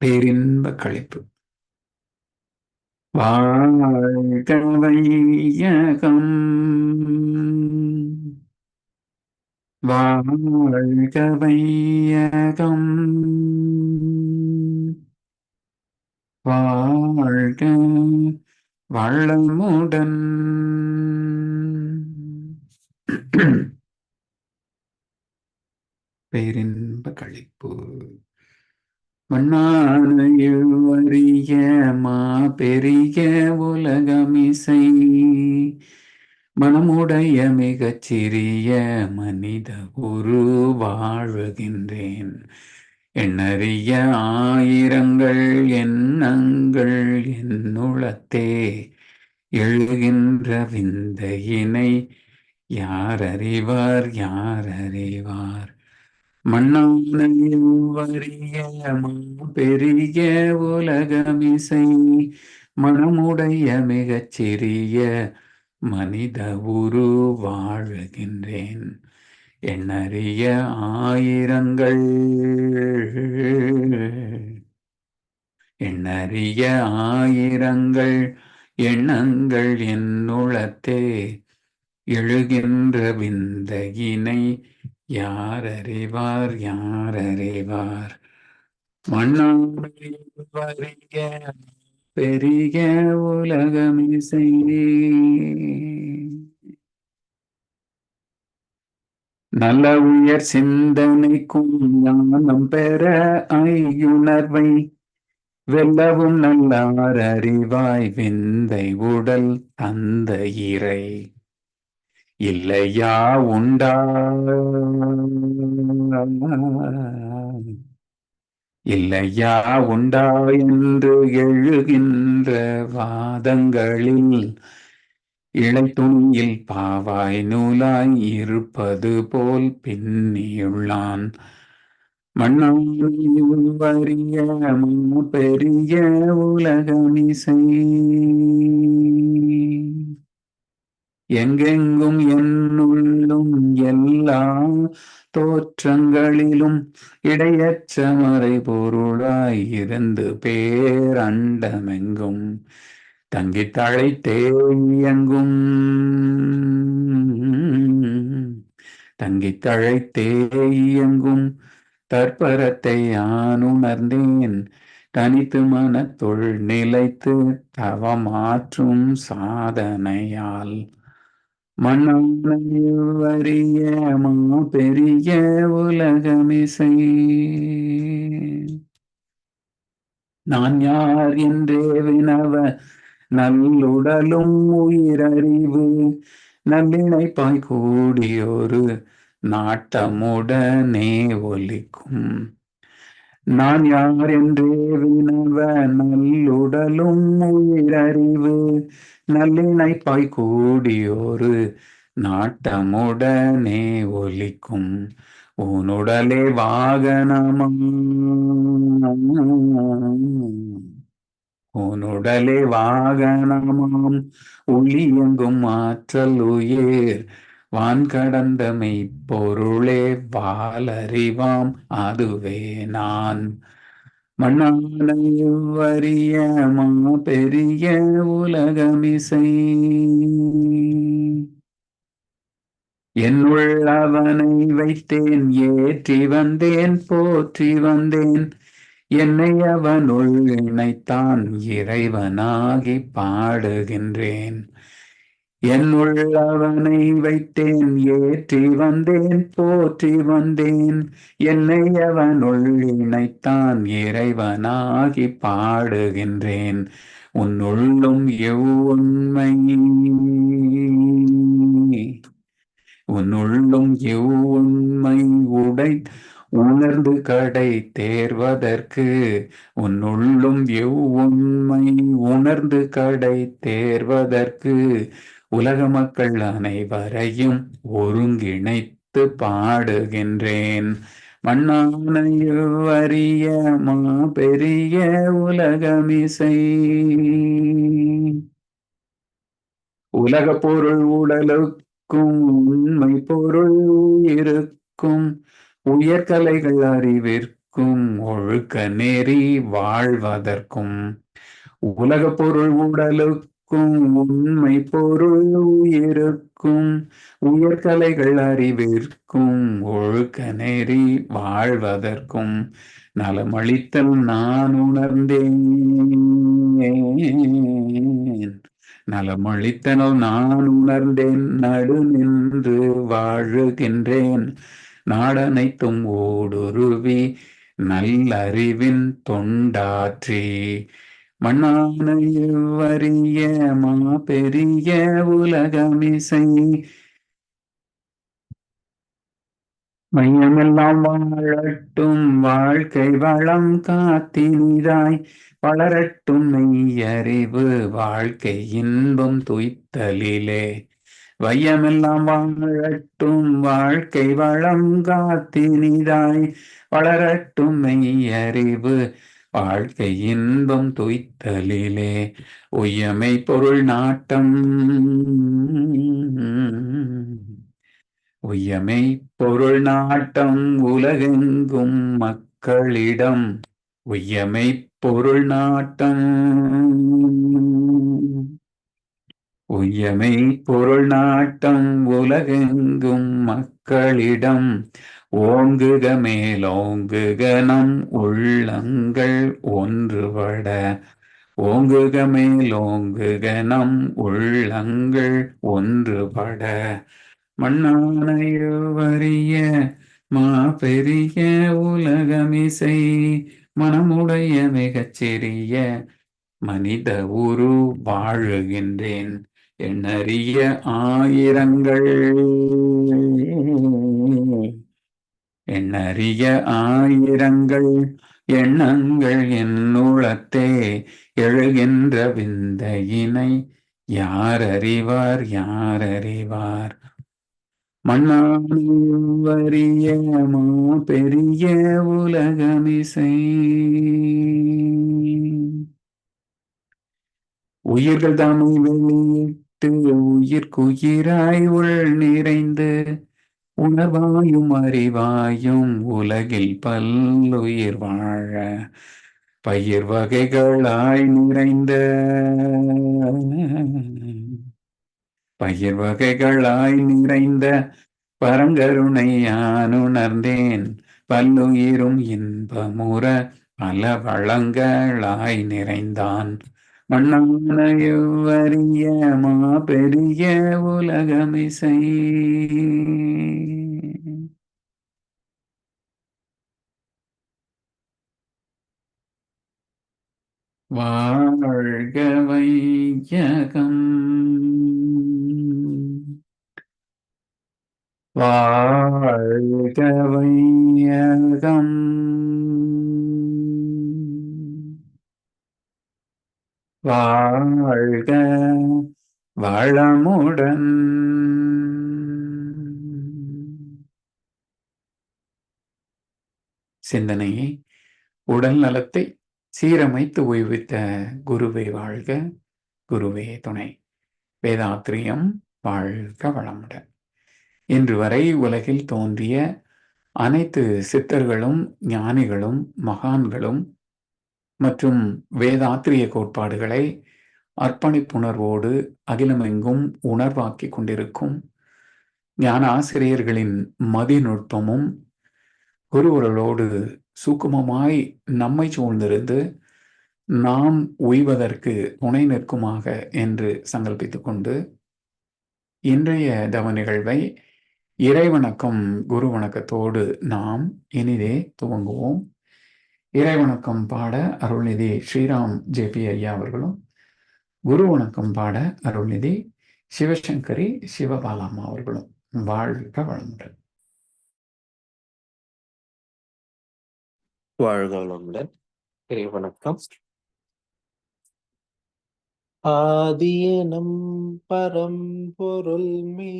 பேரின்ப கழிப்பு. வாழ்க வையகம் வாழ்க வையகம் வாழ்க வளமுடன் பேரின்ப களிப்பு மண்ணானையுவறிய மா பெரிய உலகமிசை. மனமுடைய மிகச் சிறிய மனித உரு வாழுகின்றேன். எண்ணறிய ஆயிரங்கள் எண்ணங்கள் என்னுளத்தே. எழுகின்ற விந்தையினை யார் அறிவார் யார் அறிவார் மண்ணானையுவறிய பெரிய உலகமிசை மனமுடைய மிகச் சிறிய மனித உரு வாழுகின்றேன். எண்ணறிய ஆயிரங்கள் எண்ணறிய ஆயிரங்கள் எண்ணங்கள் என்னுளத்தே எழுகின்ற விந்தகினை யார் அறிவார் யார் அறிவார் மண்ணாடைய பெரிய உலகமிசை. நல்ல உயர் சிந்தனைக்கும் ஞானம் பெற ஐயுணர்வை. வெல்லவும் நல்லார் அறிவாய் விந்தை உடல் தந்த இறை. இல்லையா உண்டா? இல்லையா உண்டா என்று எழுகின்ற வாதங்களில் இளைத்துணியில் பாவாய் நூலாய் இருப்பது போல் பின்னியுள்ளான். மண்ணாவறிய பெரிய உலகமிசை. எங்கெங்கும் என்னுள்ளும் எல்லா தோற்றங்களிலும் இடையற்ற மறை பொருளாய் இருந்து பேரண்டமெங்கும் தங்கி தழைத்தேயங்கும் தங்கி தழைத்தேயங்கும் தற்பரத்தை யான் உணர்ந்தேன்? தனித்து மனத்துள் நிலைத்து தவமாற்றும் சாதனையால் மன்னவறிய மா பெரிய உலகமிசை. நான் யார் என்றே வினவ நல்லுடலும் உயிரறிவு நல்லிணைப்பாய் கூடியொரு நாட்டமுடனே ஒலிக்கும். நான் யார் என்றே வினவ நல்லுடலும் உயிரறிவு நல்லிணைப்பாய் கூடியோரு நாட்டமுடனே ஒலிக்கும் உன்னுடலே வாகனமாம் உன்னுடலே வாகனமாம் ஒளியெங்கும் ஆற்றல் உயிர் வான் கடந்த மெய்ப்பொருளே வாலறிவாம் அதுவே நான். மண்ணானையுவறிய மா பெரிய உலகமிசை. என்னுள் அவனை வைத்தேன் ஏற்றி வந்தேன் போற்றி வந்தேன். என்னை அவனுள் இணைத்தான் இறைவனாகி பாடுகின்றேன். என்னுள்ளவனை வைத்தேன் ஏற்றி வந்தேன் போற்றி வந்தேன். என்னை அவனுள் இணைத்தான் இறைவனாகி பாடுகின்றேன். உன்னுள்ளும் எவ்வுண்மை? உன்னுள்ளும் எவ்வுண்மை உடை உணர்ந்து கடை தேர்வதற்கு? உன்னுள்ளும் எவ்வுண்மை உணர்ந்து கடை தேர்வதற்கு? உலக மக்கள் அனைவரையும் ஒருங்கிணைத்து பாடுகின்றேன். மண்ணானையுவறிய மா பெரிய உலகமிசை. உலக பொருள் உடலுக்கும் உண்மை பொருள் இருக்கும் உயர்கலைகள் அறிவிற்கும் ஒழுக்க நெறி வாழ்வதற்கும். உலக பொருள் உடலுக்கும் உண்மை பொருள் உயிருக்கும் உயர்கலைகள் அறிவிற்கும் ஒழுக்க நெறி வாழ்வதற்கும் நலமளித்தல் நான் உணர்ந்தேன். நலமளித்தல் நான் உணர்ந்தேன் நடு நின்று வாழுகின்றேன். நாடனைத்தும் ஓடுருவி நல்லறிவின் தொண்டாற்றி. மண்ணான மா பெரிய உலகமிசை. மையமெல்லாம் வாழட்டும் வாழ்க்கை வளம் காத்தினிதாய். வளரட்டும் மெய்யறிவு வாழ்க்கை இன்பம் துய்த்தலிலே. வையமெல்லாம் வாழட்டும் வாழ்க்கை வளம் காத்தினிதாய். வளரட்டும் மெய்யறிவு வாழ்க்கை இன்பம் துய்த்தலிலே உயமை பொருள் நாட்டம். உயமை பொருள் நாட்டம் உலகெங்கும் மக்களிடம். உயமை பொருள் நாட்டம். உயமை பொருள் நாட்டம் உலகெங்கும் மக்களிடம். ஓங்குக மேலோங்குக நம் உள்ளங்கள் ஒன்றுபட. ஓங்குக மேலோங்குக நம் உள்ளங்கள் ஒன்றுபட. மண்ணானையுவரிய மா பெரிய உலகமிசை மனமுடைய மிகச்சிறிய மனித உரு வாழுகின்றேன். எண்ணறிய ஆயிரங்கள். எண்ணறிய ஆயிரங்கள் எண்ணங்கள் என்னுளத்தே எழுகின்ற விந்தையினை யார் அறிவார் யார் அறிவார் மண்ணானிவரிய மா பெரிய உலகமிசை. உயிர்கள் தாமை வெளியிட்டு உயிர்க்குயிராய் உள் நிறைந்து உணர்வாயும் அறிவாயும் உலகில் பல்லுயிர் வாழ பயிர் வகைகளாய் நிறைந்த பயிர் வகைகளாய் நிறைந்த பரங்கருணை யான் உணர்ந்தேன். பல்லுயிரும் இன்பமுற பல வளங்களாய் நிறைந்தான். மண்ணானையுவரிய மா பெரிய உலகமிசை. வாழ்க வையகம். வா வாழ்க வளமுடன். சிந்தனையை உடல் நலத்தை சீரமைத்து ஓய்வித்த குருவே வாழ்க குருவே துணை. வேதாத்திரியம் வாழ்க வளமுடன். இன்று வரை உலகில் தோன்றிய அனைத்து சித்தர்களும் ஞானிகளும் மகான்களும் மற்றும் வேதாத்திரிய கோட்பாடுகளை அர்ப்பணிப்புணர்வோடு அகிலமெங்கும் உணர்வாக்கி கொண்டிருக்கும் ஞான ஆசிரியர்களின் மதிநுட்பமும் குருவர்களோடு சூக்குமமாய் நம்மை சூழ்ந்திருந்து நாம் உய்வதற்கு துணை நிற்குமாக என்று சங்கல்பித்துக் கொண்டு இன்றைய தவ நிகழ்வை இறைவணக்கம் குரு வணக்கத்தோடு நாம் இனிதே துவங்குவோம். இறைவணக்கம் பாட அருள்நிதி ஸ்ரீராம் ஜே பி ஐயா அவர்களும் குரு வணக்கம் பாட அருள்நிதி சிவசங்கரி சிவபாலாமா அவர்களும். வாழ்க வளமுடன். வாழ்க வளமுடன். இறை வணக்கம் ஆதியனம் பரம்பொருள் மீ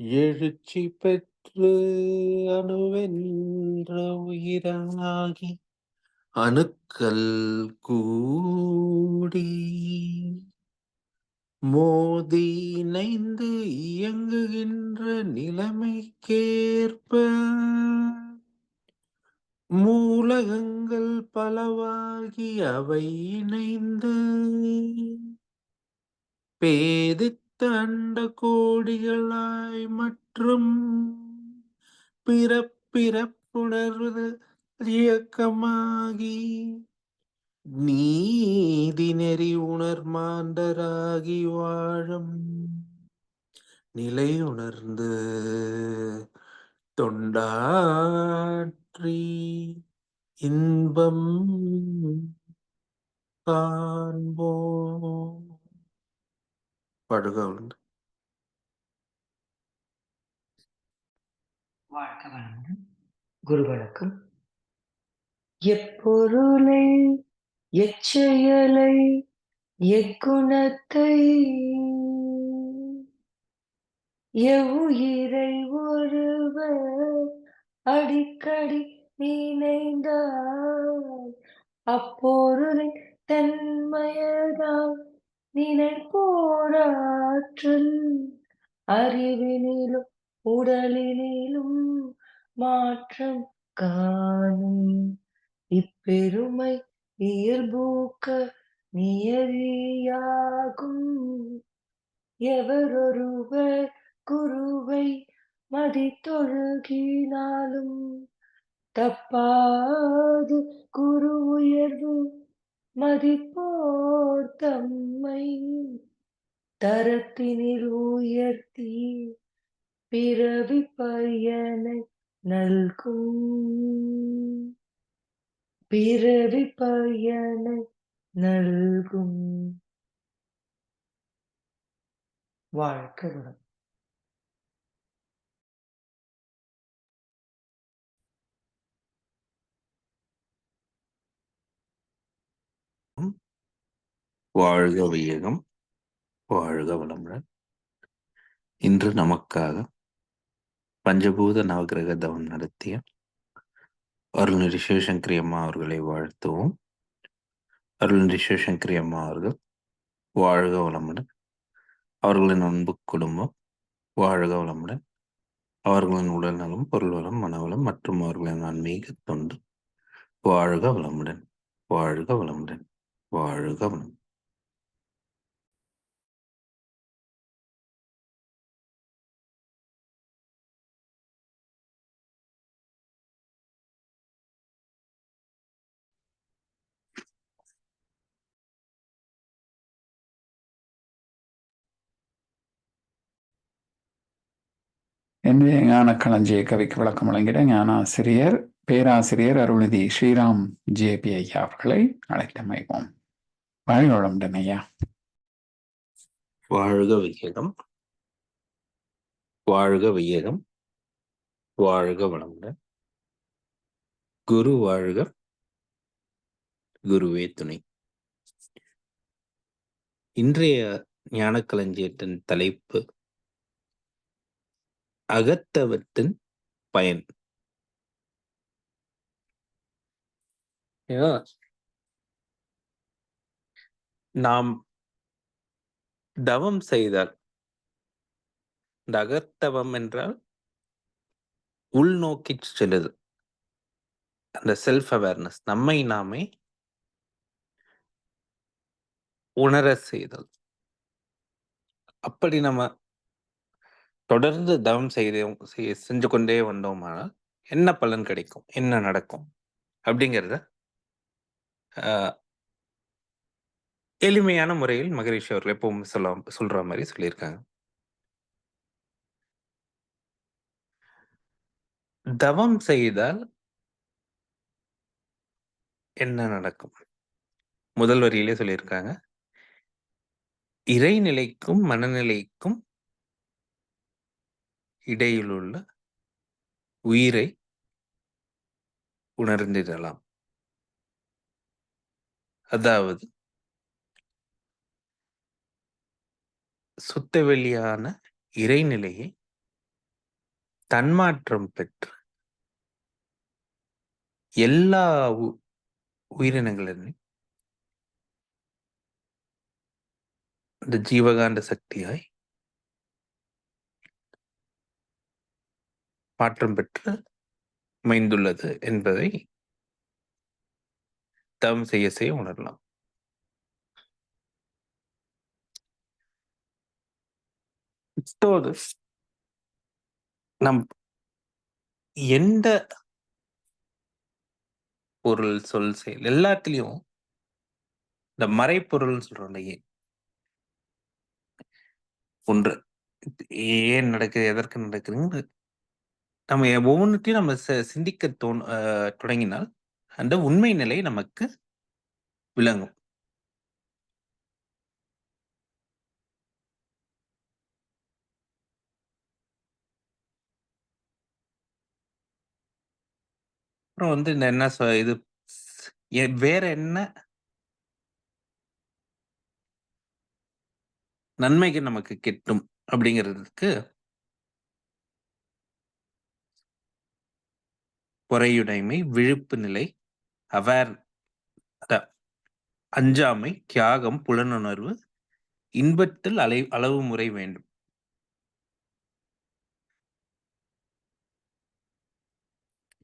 எழுச்சி பெற்று அணுவென்ற உயிராகி அணுக்கள் கூடி மோதி இணைந்து இயங்குகின்ற நிலைமைக்கேற்ப மூலகங்கள் பலவாகி அவை இணைந்து பேதித்த அண்ட கோடிகளாய் மற்றும் பிறப்பிறப்புணர்வு இயக்கமாகி நீதி நெறி உணர்மாண்டராகி வாழும் நிலை உணர்ந்து தொண்டாற்றி இன்பம் காண்போம். படுக உண்டு. வாழ்க வளமுடன் குரு வணக்கம் எப்பொருளை எச்செயலை எக்குணத்தை எவ்வுயிரை ஒருவர் அடிக்கடி நினைந்தால் அப்பொருளின் தன்மையதான் நினைப்போராற்றல் அறிவினிலும் உடலினிலும் மாற்றம் காணும். இப்பெருமை இயல்பூக்க நியதியாகும். எவரொருவர் குருவை மதித்தொழுகினாலும் தப்பாது குரு உயர்வு மதிப்போர் தம்மை தரத்தினில் உயர்த்தி பிறவி பயனை நல்கும். பிறவி பயனை நல்கும். வாழ்க வாழ்க வையகம் வாழ்க வளமுடன். இன்று நமக்காக பஞ்சபூத நவகிரக தவம் நடத்திய அருள்நிதி சிவசங்கரியம்மா அவர்களை வாழ்த்துவோம். அருள்நிதி சிவசங்கரியம்மா அவர்கள் வாழ்க வளமுடன். அவர்களின் அன்பு குடும்பம் வாழ்க வளமுடன். அவர்களின் உடல் நலம் பொருள் வளம் மனவளம் மற்றும் அவர்களின் ஆன்மீக தொண்டு. வாழ்க வளமுடன் வாழ்க வளமுடன் வாழ்க வளமுடன். இன்றைய ஞான களஞ்சிய கவிக்கு விளக்கம் வழங்கிட ஞானாசிரியர் பேராசிரியர் அருள்நிதி ஸ்ரீராம் ஜேபி ஐயா அவர்களை அழைத்தமைவோம் வாழ்க வளமுடன் ஐயா வாழ்க வையகம் வாழ்க வையகம் வாழ்க வளமுடன். குரு வாழ்க. குருவே துணை. இன்றைய ஞானக்களஞ்சியத்தின் தலைப்பு அகத்தவத்தின் பயன். நாம் தவம் செய்தால் இந்த அகத்தவம் என்றால் உள்நோக்கி செல்லுது. அந்த செல்ஃப் அவேர்னஸ் நம்மை நாமே உணர செய்தல். அப்படி நம்ம தொடர்ந்து தவம் செய்து செய்- செஞ்சு கொண்டே வந்தோமானால் என்ன பலன் கிடைக்கும்? என்ன நடக்கும்? அப்படிங்கிறத ஆஹ், எளிமையான முறையில் மகரிஷி அவர்கள் எப்பவும் சொல்ல சொல்ற மாதிரி சொல்லியிருக்காங்க. தவம் செய்தால் என்ன நடக்கும்? முதல் வரியிலே சொல்லியிருக்காங்க. இறைநிலைக்கும் மனநிலைக்கும் இடையிலுள்ள உயிரை உணர்ந்திடலாம். அதாவது சுத்த வெளியான இறைநிலையை தன்மாற்றம் பெற்று எல்லா உ- உயிரினங்களிலும் இந்த ஜீவகாந்த சக்தியாய் மாற்றம் பெற்று அமைந்துள்ளது என்பதை தவம் செய்ய செய்ய உணரலாம். இத்தோடு நம் எந்த பொருள் சொல் செயல் எல்லாத்துலயும் இந்த மறைப்பொருள் சொல்றோம் ஒன்று. ஏன் நடக்குது எதற்கு நடக்குதுன்னு நம்ம ஒவ்வொன்றுத்தையும் நம்ம ச- சிந்திக்க தோண் அஹ் தொடங்கினால் அந்த உண்மை நிலை நமக்கு விளங்கும். அப்புறம் வந்து இந்த என்ன சொ- இது ஸ்- எ- வேற என்ன நன்மைகள் நமக்கு கிட்டும் அப்படிங்கிறதுக்கு பொறையுடைமை விழிப்பு நிலை அவேர் அஞ்சாமை தியாகம் புலனுணர்வு இன்பத்தில் அலை அளவு முறை வேண்டும்.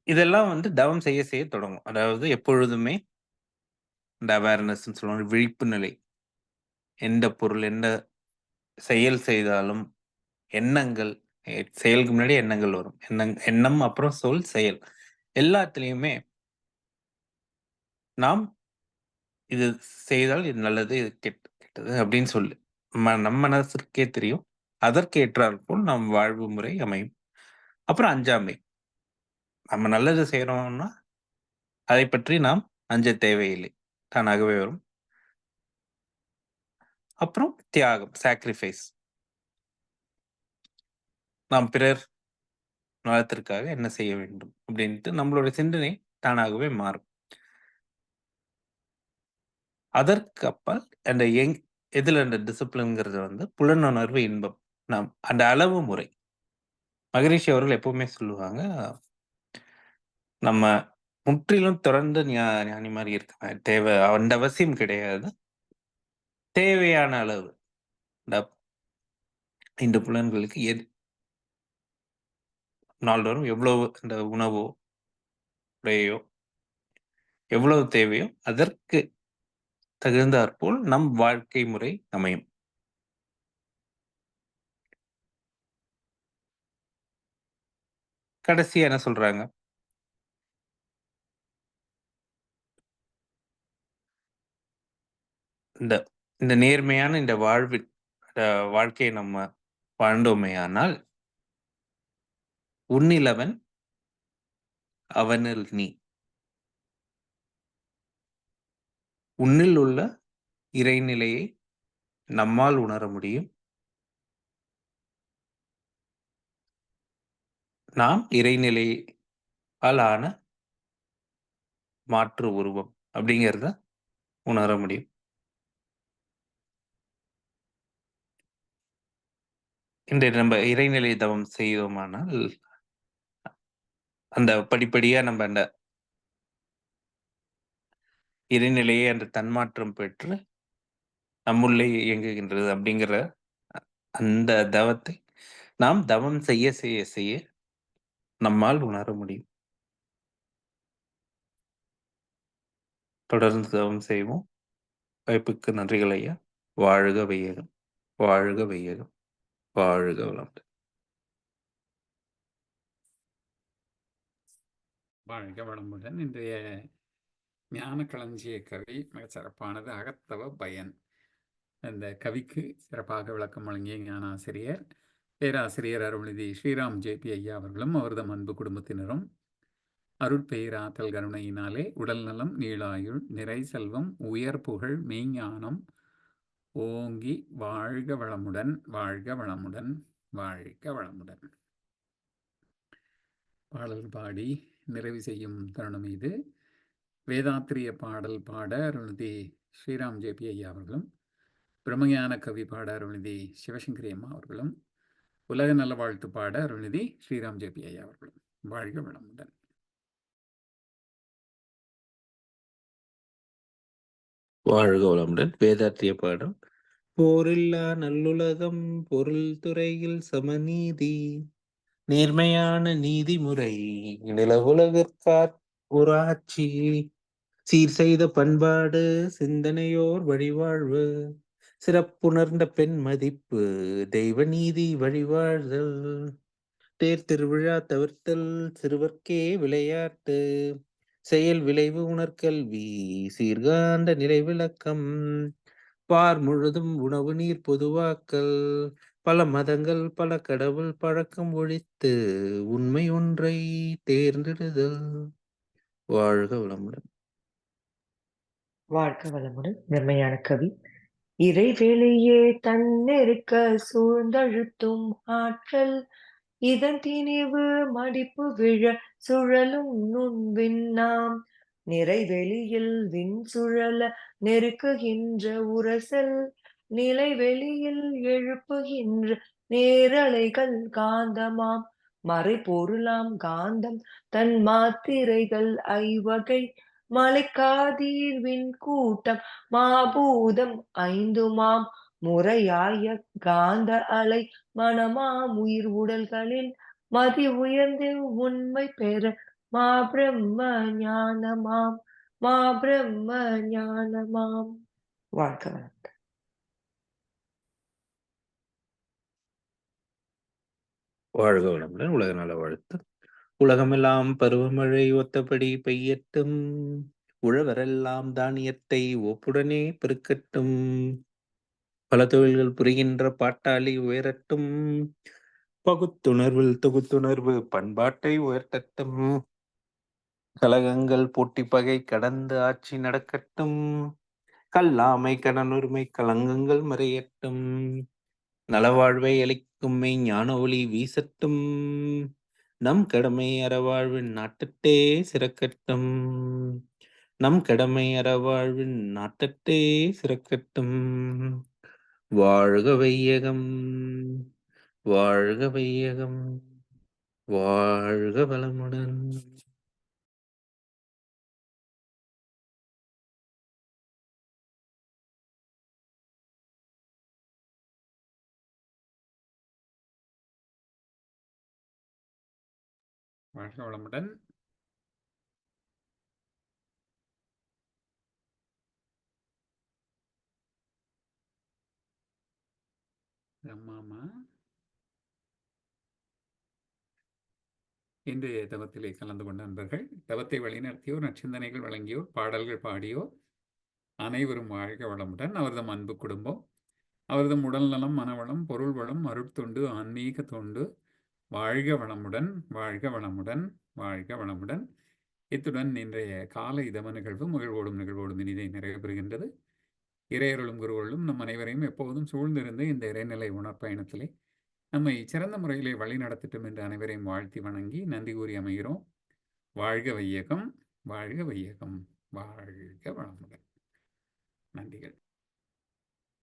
இதெல்லாம் வந்து தவம் செய்ய செய்ய தொடங்கும். அதாவது எப்பொழுதுமே இந்த அவேர்னஸ் சொல்லுவாங்க விழிப்பு நிலை. எந்த பொருள் எந்த செயல் செய்தாலும் எண்ணங்கள் செயலுக்கு முன்னாடி எண்ணங்கள் வரும். எண்ணங் எண்ணம் அப்புறம் சொல் செயல். எல்லாத்துலேயுமே நாம் இது செய்தால் இது நல்லது இது கெட் கெட்டது அப்படின்னு சொல்லு. ம- நம்ம மனசிற்கே தெரியும். அதற்கேற்றால் போல் நம் வாழ்வு முறை அமையும். அப்புறம் அஞ்சாமை நம்ம நல்லது செய்கிறோம்னா அதை பற்றி நாம் அஞ்ச தேவையில்லை. தானாகவே வரும். அப்புறம் தியாகம் சாக்ரிஃபைஸ் நாம் பிறர் நலத்திற்காக என்ன செய்ய வேண்டும்? அப்படின்ட்டு நம்மளோட சிந்தனை தானாகவே மாறும். அதற்கு அப்பால் அந்த எங் எதுல அந்த டிசிப்ளின்ங்கிறது வந்து புலனுணர்வு இன்பம். நாம் அந்த அளவு முறை. மகரிஷி அவர்கள் எப்பவுமே சொல்லுவாங்க நம்ம முற்றிலும் தொடர்ந்து ஞா- ஞானி மாதிரி இருக்க தேவை அந்த அவசியம் கிடையாது. தேவையான அளவு. இந்த இந்த புலன்களுக்கு எது நாள்தோறும் எவ்வளவு இந்த உணவோ உடையோ எவ்வளவு தேவையோ அதற்கு தகுந்தாற்போல் நம் வாழ்க்கை முறை அமையும். கடைசியா என்ன சொல்றாங்க? இந்த இந்த நேர்மையான இந்த வாழ்வில் வாழ்க்கையை நம்ம வாழ்ந்தோமேயானால் உன்னிலவன் அவனில் நீ. உன்னில் உள்ள இறைநிலையை நம்மால் உணர முடியும். நாம் இறைநிலையால் ஆன மாற்று உருவம் அப்படிங்கிறத உணர முடியும். இன்றைய நம்ம இறைநிலை தவம் செய்தோமானால் அந்த படிப்படியா நம்ம அந்த இறைநிலையை அந்த தன்மாற்றம் பெற்று நம்முள்ளே இயங்குகின்றது அப்படிங்கிற அந்த தவத்தை நாம் தவம் செய்ய செய்ய செய்ய நம்மால் உணர முடியும். தொடர்ந்து தவம் செய்வோம். வாய்ப்புக்கு நன்றிகள் ஐயா. வாழ்க வையகம். வாழ்க வையகம். வாழ்க வளம் வாழ்க வளமுடன் இன்றைய ஞான களஞ்சிய கவி மிகச் சிறப்பானது அகத்தவ பயன். இந்த கவிக்கு சிறப்பாக விளக்கம் வழங்கிய ஞானாசிரியர் பேராசிரியர் அருள்நிதி ஸ்ரீராம் ஜேபி ஐயா அவர்களும் அவரது அன்பு குடும்பத்தினரும் அருட்பெயராத்தல் கருணையினாலே உடல் நலம் நீளாயுள் நிறை செல்வம் உயர் புகழ் மெய்ஞானம் ஓங்கி வாழ்க வளமுடன் வாழ்க வளமுடன் வாழ்க வளமுடன். பாடல் பாடி நிறைவு செய்யும் தருணம் இது. வேதாத்திரிய பாடல் பாட அருள்நிதி ஸ்ரீராம் ஜேபி ஐயா அவர்களும் பிரம்மஞான கவி பாட அருள்நிதி சிவசங்கரி அம்மா அவர்களும் உலக நல வாழ்த்து பாட அருள்நிதி ஸ்ரீராம் ஜேபி ஐயா அவர்களும். வாழ்க வளமுடன். வாழ்க வளமுடன். வேதாத்திரிய பாடம். போரில்லா நல்லுலகம் பொருள் துறையில் சமநீதி. நேர்மையான நீதிமுறை நிலவுலகிற்கார் ஒரு சீர் செய்த பண்பாடு சிந்தனையோர் வழிவாழ்வு சிறப்புணர்ந்த பெண் மதிப்பு தெய்வ நீதி வழிவாழ்தல் தேர் திருவிழா தவிர்த்தல் சிறுவர்க்கே விளையாட்டு செயல் விளைவு உணர்கல்வி சீர்காந்த நிலை விளக்கம் பார் முழுதும் உணவு நீர் பொதுவாக்கல் பல மதங்கள் பல கடவுள் பழக்கம் ஒழித்து உண்மை ஒன்றை தேர்ந்தெடுதல். வாழ்க வளமுடன். வாழ்க வளமுடன். மென்மையான கவி. இறைவேளையே தன்னெருக்க சூழ்ந்தழுத்தும் ஆற்றல். இதன் திணிவு மடிப்பு விழ சுழலும் நுண்விண்ணாம் நிறைவெளியில் விண் சுழல நெருக்குகின்ற உரசல். நிலை வெளியில் எழுப்புகின்ற நேரலைகள் காந்தமாம். மறைபொருளாம் காந்தம் தன் மாத்திரைகள் ஐவகை. மலைக்காதீர்வின் கூட்டம் மாபூதம் ஐந்துமாம். முறையாய காந்த அலை மனமாம் உயிர் உடல்களில். மதி உயர்ந்து உண்மை பெற மா பிரம்ம ஞானமாம் மா பிரம்ம ஞானமாம் வாழ்க்கை வாழ்க வளமுடன். உலக நல வாழ்த்து. உலகமெல்லாம் பருவமழை ஒத்தபடி பெய்யட்டும். உழவரெல்லாம் தானியத்தை ஒப்புடனே பெருக்கட்டும். பல தொழில்கள் புரிகின்ற பாட்டாளி உயரட்டும். பகுத்துணர்வில் தொகுத்துணர்வு பண்பாட்டை உயர்த்தட்டும். கலகங்கள் போட்டி பகை கடந்து ஆட்சி நடக்கட்டும். கல்லாமை கடனுரிமை கலங்கங்கள் மறையட்டும். நலவாழ்வை அளிக்கும் மெய் ஞான ஒளி வீசட்டும். நம் கடமை அறவாழ்வின் நாட்டத்தே சிறக்கட்டும். நம் கடமை அறவாழ்வின் நாட்டத்தே சிறக்கட்டும். வாழ்க வையகம். வாழ்க வையகம். வாழ்க வளமுடன். வாழ்க வளமுடன். ஆமாமா இன்றைய தவத்திலே கலந்து கொண்ட நண்பர்கள் தவத்தை வழிநடத்தியோர் நற்சிந்தனைகள் வழங்கியோர் பாடல்கள் பாடியோர் அனைவரும் வாழ்க வளமுடன். அவரது அன்பு குடும்பம் அவரது உடல்நலம் மனவளம் பொருள் வளம் அருட்தொண்டு ஆன்மீக தொண்டு வாழ்க வளமுடன் வாழ்க வளமுடன் வாழ்க வளமுடன். இத்துடன் இன்றைய காலை இதம நிகழ்வு மகிழ்வோடும் நிகழ்வோடும் இனிதை நிறைவு பெறுகின்றது இறையருளும் குருவர்களும் நம் அனைவரையும் எப்போதும் சூழ்ந்திருந்து இந்த இறைநிலை உணர்ப்பயணத்திலே நம்மை சிறந்த முறையிலே வழி நடத்தட்டும் என்று அனைவரையும் வாழ்த்தி வணங்கி நன்றி கூறி அமைகிறோம். வாழ்க வையகம் வாழ்க வையகம் வாழ்க வளமுடன். நன்றிகள்.